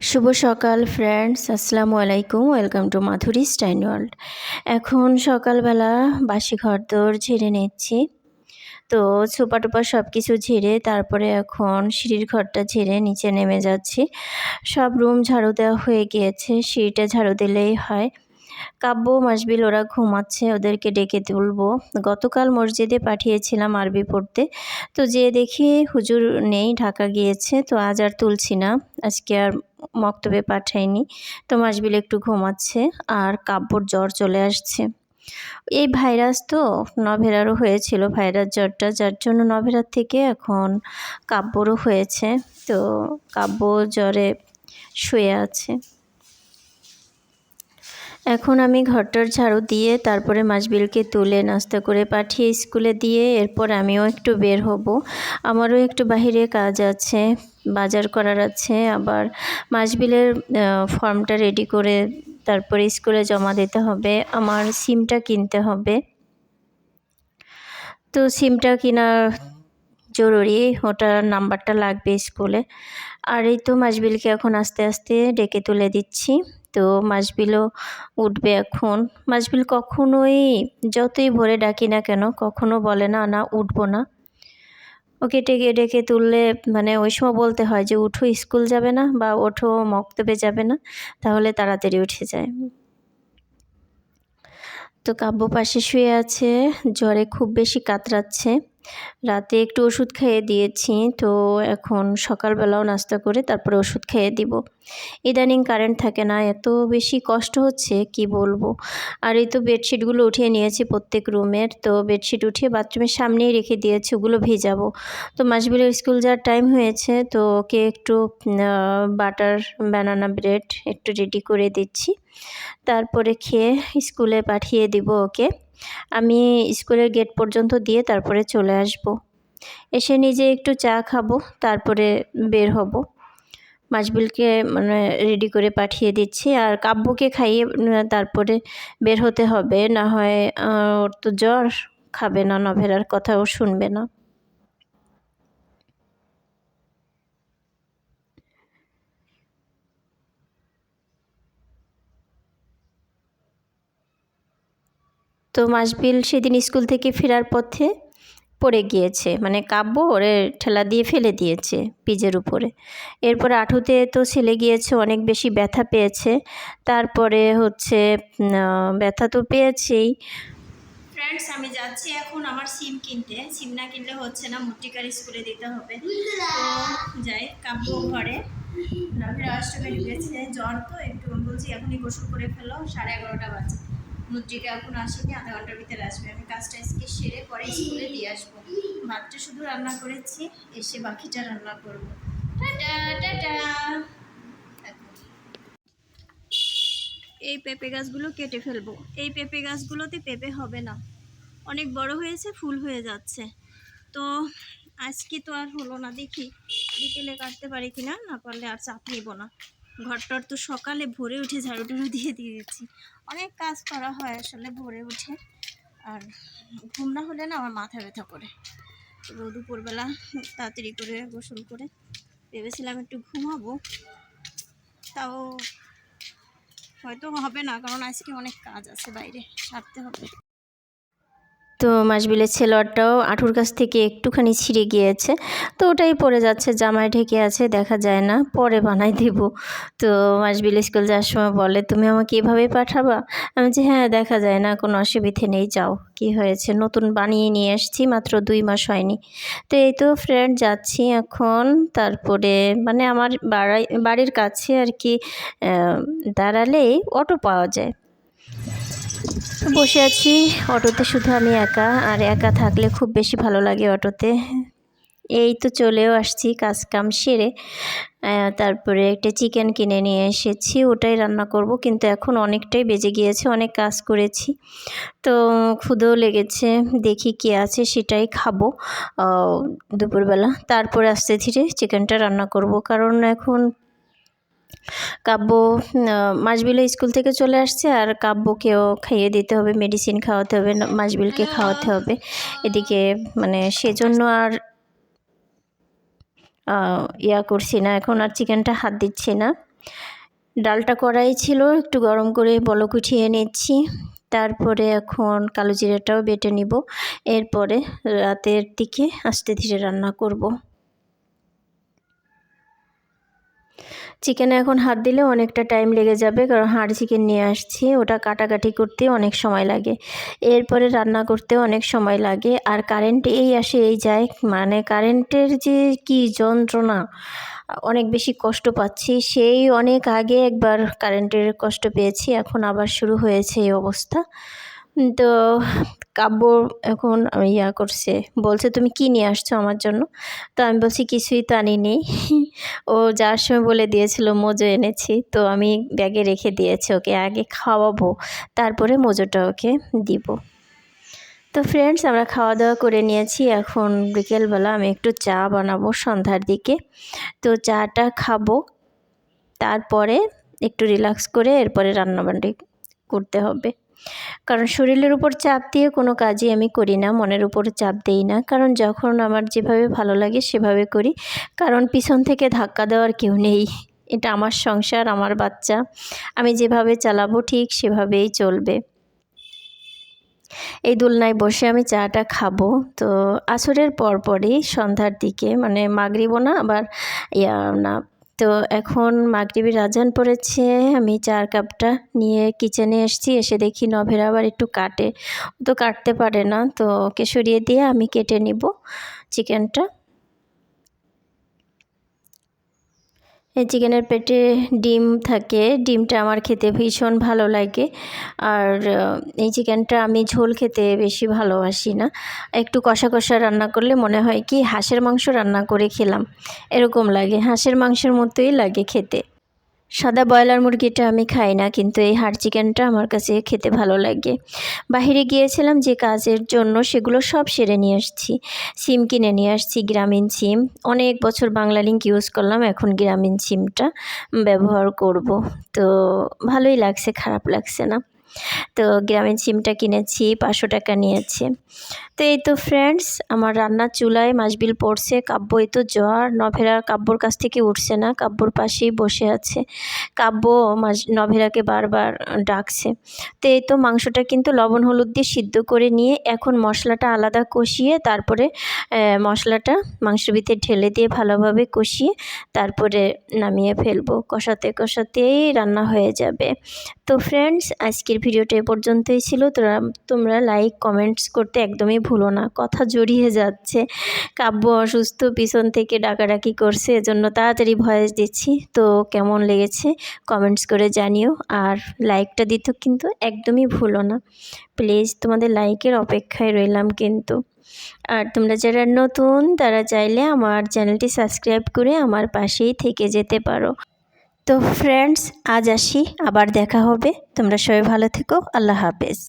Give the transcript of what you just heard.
শুভ সকাল ফ্রেন্ডস আসসালামু আলাইকুম। ওয়েলকাম টু মাধুরী স্টাইন ওয়ার্ল্ড এখন সকালবেলা বাসি ঘর দোর ঝেড়ে নিচ্ছি। তো ছোপা টোপা সব কিছু ঝেড়ে তারপরে এখন সিঁড়ির ঘরটা ঝেড়ে নিচে নেমে যাচ্ছি। সব রুম ঝাড়ু দেওয়া হয়ে গিয়েছে, সিঁড়িটা ঝাড়ু দিলেই হয়। কাব্য, মাসবিল ওরা ঘুমাচ্ছে, ওদেরকে ডেকে তুলবো। গতকাল মসজিদে পাঠিয়েছিলাম আরবি পড়তে। তো যে দেখি হুজুর নেই, ঢাকা গিয়েছে, তো আজ আর তুলছি না। আজকে আর মক্তবে পাঠাইনি তো মাসবিল একটু ঘুমাচ্ছে আর কাব্যর জ্বর চলে আসছে। এই ভাইরাস তো নভেরারও হয়েছিল ভাইরাস জ্বরটা, যার জন্য নভেরার থেকে এখন কাব্যরও হয়েছে। তো কাব্য জ্বরে শুয়ে আছে। এখন আমি ঘরটার ঝাড়ু দিয়ে তারপরে মাসবিলকে তুলে নাস্তা করে পাঠিয়ে স্কুলে দিয়ে এরপর আমিও একটু বের হব। আমারও একটু বাহিরে কাজ আছে, বাজার করার আছে। আবার মাসবিলের ফর্মটা রেডি করে তারপরে স্কুলে জমা দিতে হবে। আমার সিমটা কিনতে হবে। তো সিমটা কেনা জরুরি ওটার নাম্বারটা লাগবে স্কুলে। আর এই তো মাসবিলকে এখন আস্তে আস্তে ডেকে তুলে দিচ্ছি। তো মাসবিলও উঠবে এখন। মাসবিল কখনোই, যতই ভোরে ডাকি না কেন, কখনো বলে না না, উঠবো না। ওকে ডেকে ডেকে তুললে মানে ওই সময় বলতে হয় যে, উঠো, স্কুল যাবে না বা ওঠো, মক্তবে যাবে না, তাহলে তাড়াতাড়ি উঠে যায়। তো কাব্য পাশে শুয়ে আছে, জ্বরে খুব বেশি কাতরাচ্ছে। রাতে একটু ওষুধ খেয়ে দিয়েছি, তো এখন সকালবেলাও নাস্তা করে তারপরে ওষুধ খেয়ে দিব। ইদানিং কারেন্ট থাকে না, এত বেশি কষ্ট হচ্ছে, কি বলব? আর এই তো বেডশিটগুলো উঠিয়ে নিয়েছি প্রত্যেক রুমের, তো বেডশিট উঠিয়ে বাথরুমের সামনেই রেখে দিয়েছি, ওগুলো ভেজাবো। তো মাসবিলের স্কুল যাওয়ার টাইম হয়েছে, তো ওকে একটু বাটার ব্যানানা ব্রেড একটু রেডি করে দিচ্ছি। তারপরে খেয়ে স্কুলে পাঠিয়ে দিব ওকে। আমি স্কুলের গেট পর্যন্ত দিয়ে তারপরে চলে আসব। এসে নিজে একটু চা খাব, তারপরে বের হব। মাসবিলকে মানে রেডি করে পাঠিয়ে দিচ্ছি। আর কাব্যকে খাইয়ে তারপরে বের হতে হবে। না হয় ওর তো জ্বর, খাবে না, নভেরার কথাও শুনবে না। তো মাসবিল সেদিন স্কুল থেকে ফেরার পথে পড়ে গিয়েছে। মানে কাব্য ওরে ঠেলা দিয়ে ফেলে দিয়েছে পিজের উপরে। এরপরে আঠুতে তো ছেলে গিয়েছে, অনেক বেশি ব্যথা পেয়েছে। তারপরে হচ্ছে ব্যথা তো পেয়েছেই। ফ্রেন্ডস আমি যাচ্ছি এখন আমার সিম কিনতে। সিম না কিনলে হচ্ছে না, মূর্তিকার স্কুলে দিতে হবে। যাই, কাব্য ঘরে। নভের অষ্টমে ঢুকেছে। জ্বর তো, একটু বলছি, এখনই গোসল করে ফেলো, সাড়ে এগারোটা বাজে। মুদ্রিকা এখন আসেনি, আধা ঘণ্টার ভিতরে আসবে। আমি কাজটা আজকে সেরে পরে স্কুলে দিয়ে আসব। ভাতটা শুধু রান্না করেছি, এসে বাকিটা রান্না করব। এই পেঁপে গাছগুলো কেটে ফেলব। এই পেঁপে গাছগুলোতে পেঁপে হবে না। অনেক বড় হয়েছে, ফুল হয়ে যাচ্ছে। তো আজকে তো আর হলো না, দেখি বিকেলে কাটতে পারি কিনা, না পারলে আর চাপ নিব না। ঘরটার তো সকালে ভোরে উঠে ঝাড়ু টাড়ু দিয়ে দিয়ে দিচ্ছি অনেক কাজ করা হয় আসলে ভোরে উঠে। আর ঘুম না হলে না আমার মাথা ব্যথা করে। তো দুপুরবেলা তাড়াতাড়ি করে গোসল করে ভেবেছিলাম একটু ঘুমাবো। তাও হয়তো হবে না, কারণ আজকে অনেক কাজ আছে বাইরে, সারতে হবে। তো মাসবিলের ছেলোয়ারটাও আঁঠুর কাছ থেকে একটুখানি ছিঁড়ে গিয়েছে। তো ওটাই পড়ে যাচ্ছে, জামায় ঢেকে আছে, দেখা যায় না, পরে বানাই দেব। তো মাসবিল স্কুল যাওয়ার সময় বলে, তুমি আমাকে এভাবে পাঠাবা? আমি যে হ্যাঁ দেখা যায় না, কোনো অসুবিধে নেই, যাও। কি হয়েছে? নতুন বানিয়ে নিয়ে এসছি, মাত্র দুই মাস হয়নি। তো এই তো ফ্রেন্ড যাচ্ছি এখন। তারপরে মানে আমার বাড়াই, বাড়ির কাছে আর কি দাঁড়ালেই অটো পাওয়া যায়। বসে আছি। অটোতে শুধু আমি একা, আর একা থাকলে খুব বেশি ভালো লাগে অটোতে। এই তো চলেও আসছি কাজ কাম সেরে। তারপরে একটা চিকেন কিনে নিয়ে এসেছি, ওটাই রান্না করব, কিন্তু এখন অনেকটাই বেজে গিয়েছে, অনেক কাজ করেছি। তো ক্ষুদেও লেগেছে, দেখি কি আছে, সেটাই খাব দুপুরবেলা। তারপরে আস্তে ধীরে চিকেনটা রান্না করব, কারণ এখন কাব্য মাসবিলে স্কুল থেকে চলে আসছে আর কাব্যকেও খাইয়ে দিতে হবে মেডিসিন খাওয়াতে হবে মাসবিলকে খাওয়াতে হবে। এদিকে মানে সেজন্য আর ইয়া করছি না, এখন আর চিকেনটা হাত দিচ্ছি না। ডালটা কড়াই ছিল, একটু গরম করে বলক উঠিয়ে নিচ্ছি। তারপরে এখন কালো জিরাটাও বেটে নিব। এরপরে রাতের দিকে আস্তে ধীরে রান্না করব। চিকেনে এখন হাত দিলে অনেকটা টাইম লেগে যাবে, কারণ হাড় চিকেন নিয়ে আসছি। ওটা কাটাকাটি করতে অনেক সময় লাগে। এরপরে রান্না করতে অনেক সময় লাগে। আর কারেন্ট এই আসে, এই যায়। মানে কারেন্টের যে কি যন্ত্রণা, অনেক বেশি কষ্ট পাচ্ছি। সেই অনেক আগে একবার কারেন্টের কষ্ট পেয়েছি। এখন আবার শুরু হয়েছে এই অবস্থা। তো কাব্য এখন ইয়া করছে, বলছে, তুমি কি নিয়ে আসছো আমার জন্য? তো আমি বলছি, কিছুই তো আনিনি ও যার সময় বলে দিয়েছিল, মোজো এনেছি। তো আমি ব্যাগে রেখে দিয়েছি ওকে, আগে খাওয়াবো, তারপরে মোজোটা ওকে দিব। তো ফ্রেন্ডস আমরা খাওয়া দাওয়া করে নিয়েছি। এখন বিকেলবেলা আমি একটু চা বানাবো সন্ধ্যার দিকে। তো চাটা খাব, তারপরে একটু রিল্যাক্স করে এরপরে রান্নাবান্না করতে হবে। কারণ শরীরের উপর চাপ দিয়ে কোনো কাজই আমি করি না, মনের উপর চাপ দেই না। কারণ যখন আমার যেভাবে ভালো লাগে সেভাবে করি। কারণ পিছন থেকে ধাক্কা দেওয়ার কেউ নেই। এটা আমার সংসার, আমার বাচ্চা। আমি যেভাবে চালাবো ঠিক সেভাবেই চলবে। এই দোলনায় বসে আমি চাটা খাব। তো আসরের পরপরই সন্ধ্যার দিকে মানে মাগরিবও না, আবার ইয়া না তো এখন মাগরিবির আজান পড়েছে, আমি চার কাপটা নিয়ে কিচেনে এসেছি, এসে দেখি নভেরা আবার একটু কাটে। তো কাটতে পারে না, তো ওকে সরিয়ে দিয়ে আমি কেটে নিব চিকেনটা চিকেনের পেটে ডিম থাকে। ডিমটা আমার খেতে ভীষণ ভালো লাগে। আর এই চিকেনটা আমি ঝোল খেতে বেশি ভালোবাসি না। একটু কষা কষা রান্না করলে মনে হয় কি, হাঁসের মাংস রান্না করে খেলাম। এরকম লাগে, হাঁসের মাংসের মতোই লাগে খেতে। সাদা ব্রয়লার মুরগিটা আমি খাই না, কিন্তু এই হাড় চিকেনটা আমার কাছে খেতে ভালো লাগে। বাহিরে গিয়েছিলাম যে কাজের জন্য সেগুলো সব সেরে নিয়ে আসছি। সিম কিনে নিয়ে আসছি, গ্রামীণ সিম। অনেক বছর বাংলা লিঙ্ক ইউজ করলাম, এখন গ্রামীণ সিমটা ব্যবহার করব। তো ভালোই লাগছে, খারাপ লাগছে না। তো গ্রামীণ সিমটা কিনেছি, পাঁচশো টাকা নিয়েছে। তো এই তো ফ্রেন্ডস আমার রান্নার চুলায় মাসবিল পড়ছে, কাব্য এই তো জ্বর নভেরা কাব্যর কাছ থেকে উঠছে না, কাব্যর পাশেই বসে আছে। কাব্য মাস, নভেরাকে বারবার ডাকছে। তো এই তো মাংসটা কিন্তু লবণ হলুদ দিয়ে সিদ্ধ করে নিয়ে এখন মশলাটা আলাদা কষিয়ে তারপরে মশলাটা মাংস ভিতরে ঢেলে দিয়ে ভালোভাবে কষিয়ে তারপরে নামিয়ে ফেলব। কষাতে কষাতেই রান্না হয়ে যাবে। তো ফ্রেন্ডস আজকের ভিডিওটা এ পর্যন্তই ছিল। তোরা, তোমরা লাইক কমেন্টস করতে একদমই ভুলো না। কথা জড়িয়ে যাচ্ছে। কাব্য অসুস্থ, পিছন থেকে ডাকাডাকি করছে, এজন্য তাড়াতাড়ি ভয়েস দিচ্ছি। তো কেমন লেগেছে কমেন্টস করে জানিও। আর লাইকটা দিতে কিন্তু একদমই ভুলো না। প্লিজ তোমাদের লাইকের অপেক্ষায় রইলাম কিন্তু। আর তোমরা যারা নতুন, তারা চাইলে আমার চ্যানেলটি সাবস্ক্রাইব করে আমার পাশেই থেকে যেতে পারো। তো ফ্রেন্ডস আজ আসি আবার দেখা হবে। তোমরা সবাই ভালো থেকো আল্লাহ হাফেজ।